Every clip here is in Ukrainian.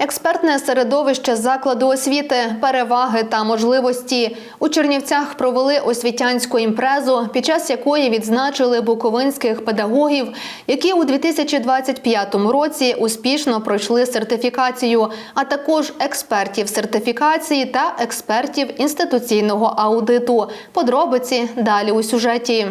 Експертне середовище закладу освіти, переваги та можливості у Чернівцях провели освітянську імпрезу, під час якої відзначили буковинських педагогів, які у 2025 році успішно пройшли сертифікацію, а також експертів сертифікації та експертів інституційного аудиту. Подробиці далі у сюжеті.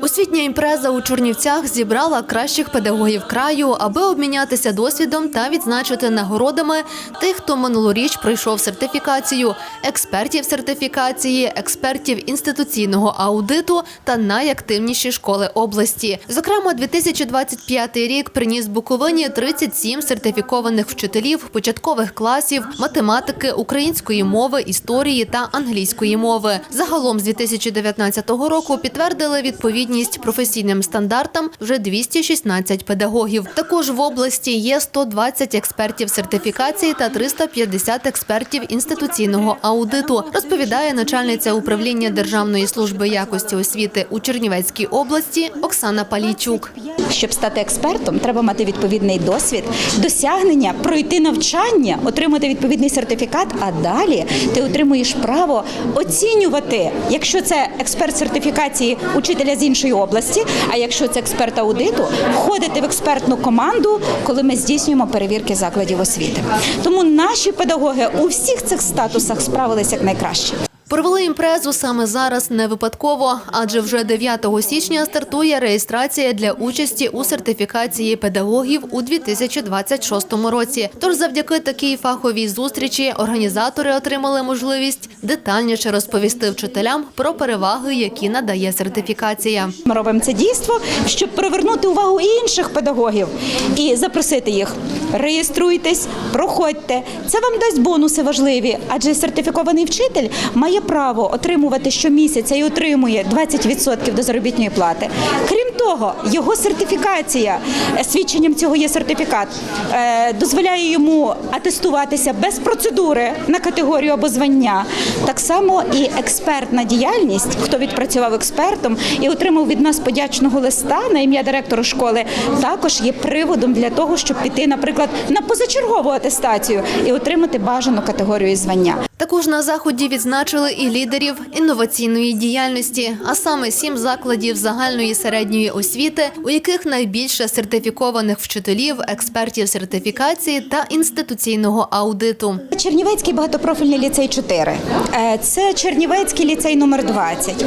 Освітня імпреза у Чорнівцях зібрала кращих педагогів краю, аби обмінятися досвідом та відзначити нагородами тих, хто минулоріч пройшов сертифікацію, експертів сертифікації, експертів інституційного аудиту та найактивніші школи області. Зокрема, 2025 рік приніс Буковині 37 сертифікованих вчителів початкових класів, математики, української мови, історії та англійської мови. Загалом з 2019 року підтвердили відповідність професійним стандартам вже 216 педагогів. Також в області є 120 експертів сертифікації та 350 експертів інституційного аудиту, розповідає начальниця управління Державної служби якості освіти у Чернівецькій області Оксана Палійчук. Щоб стати експертом, треба мати відповідний досвід, досягнення, пройти навчання, отримати відповідний сертифікат. А далі ти отримуєш право оцінювати, якщо це експерт сертифікації учителя з іншої області, а якщо це експерт аудиту, входити в експертну команду, коли ми здійснюємо перевірки закладів освіти. Тому наші педагоги у всіх цих статусах справилися як найкраще. Провели імпрезу саме зараз не випадково, адже вже 9 січня стартує реєстрація для участі у сертифікації педагогів у 2026 році. Тож, завдяки такій фаховій зустрічі, організатори отримали можливість детальніше розповісти вчителям про переваги, які надає сертифікація. Ми робимо це дійство, щоб привернути увагу інших педагогів і запросити їх. Реєструйтесь, проходьте. Це вам дасть бонуси важливі, адже сертифікований вчитель має право отримувати щомісяця і отримує 20% до заробітної плати. Крім того, його сертифікація, е, свідченням цього є сертифікат, е, дозволяє йому атестуватися без процедури на категорію або звання. Так само і експертна діяльність, хто відпрацював експертом і отримав від нас подячного листа на ім'я директора школи, також є приводом для того, щоб піти, наприклад, на позачергову атестацію і отримати бажану категорію звання. Також на заході відзначили і лідерів інноваційної діяльності, а саме сім закладів загальної середньої освіти, у яких найбільше сертифікованих вчителів, експертів сертифікації та інституційного аудиту. Чернівецький багатопрофільний ліцей 4. Е, Це Чернівецький ліцей номер 20.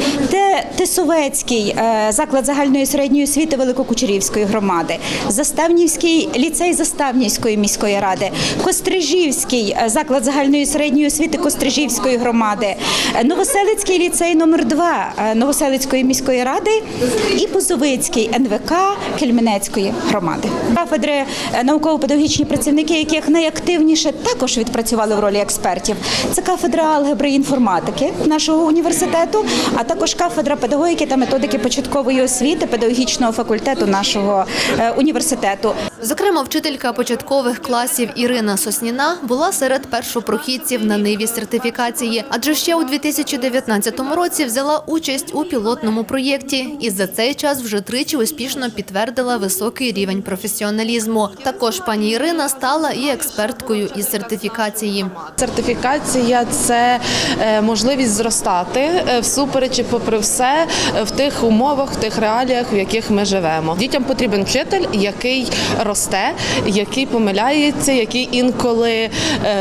Це Тисовецький е, заклад загальної середньої освіти Великокучерівської громади. Заставнівський ліцей Заставнівської міської ради. Кострижівський е, заклад загальної середньої освіти Кострижівської громади. Новоселицький ліцей номер 2 е, Новоселицької міської ради і Бузовицький НВК Кельменецької громади. Кафедри науково-педагогічні працівники, яких найактивніше також відпрацювали в ролі експертів. Це кафедра алгебри і інформатики нашого університету, а також кафедра педагогіки та методики початкової освіти педагогічного факультету нашого е, університету. Зокрема, вчителька початкових класів Ірина Сосніна була серед першопрохідців на ниві сертифікації, адже ще у 2019 році взяла участь у пілотному проєкті і за цей час вже тричі успішно підтвердила високий рівень професіоналізму. Також пані Ірина стала і експерткою із сертифікації. Сертифікація це е, можливість зростати е, всупереч і попри все е, в тих умовах, в тих реаліях, в яких ми живемо. Дітям потрібен вчитель, який росте, який помиляється, який інколи е,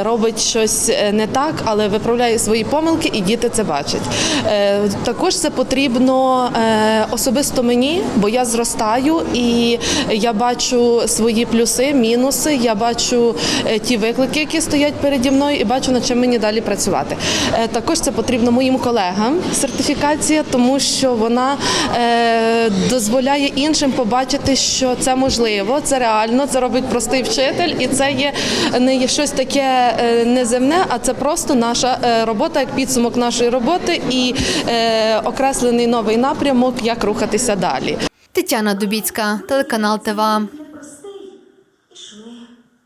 робить щось е, не так, але виправляє свої помилки, і діти це бачать. Е, Також це потрібно особисто мені, бо я зростаю і я бачу свої плюси, мінуси. Я бачу ті виклики, які стоять переді мною, і бачу, над чим мені далі працювати. Також це потрібно моїм колегам сертифікація, тому що вона дозволяє іншим побачити, що це можливо, це реально, це робить простий вчитель, і це є не є щось таке е, неземне, а це просто наша е, робота, як підсумок нашої роботи і е, окреслений новий напрямок, як рухатися далі. Тетяна Дубіцька, телеканал ТВА.